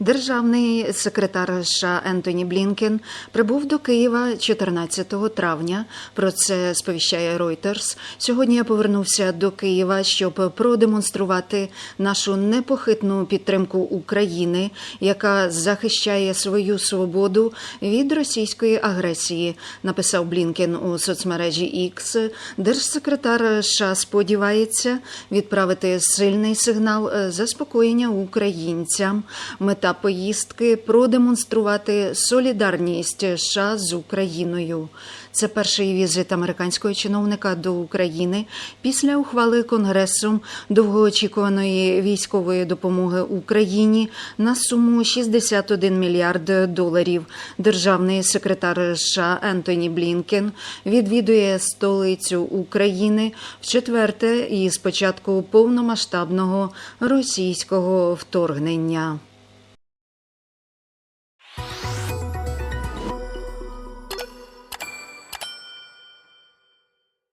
Державний секретар США Ентоні Блінкен прибув до Києва 14 травня. Про це сповіщає Reuters. Сьогодні я повернувся до Києва, щоб продемонструвати нашу непохитну підтримку України, яка захищає свою свободу від російської агресії. Написав Блінкен у соцмережі X. Держсекретар США сподівається відправити сильний сигнал е, заспокоєння українцям. Мета поїздки продемонструвати солідарність США з Україною. Це перший візит американського чиновника до України після ухвали Конгресом довгоочікуваної військової допомоги Україні на суму 61 мільярд доларів. Державний секретар США Ентоні Блінкен відвідує столицю України в четверте і з початку повномасштабного російського вторгнення.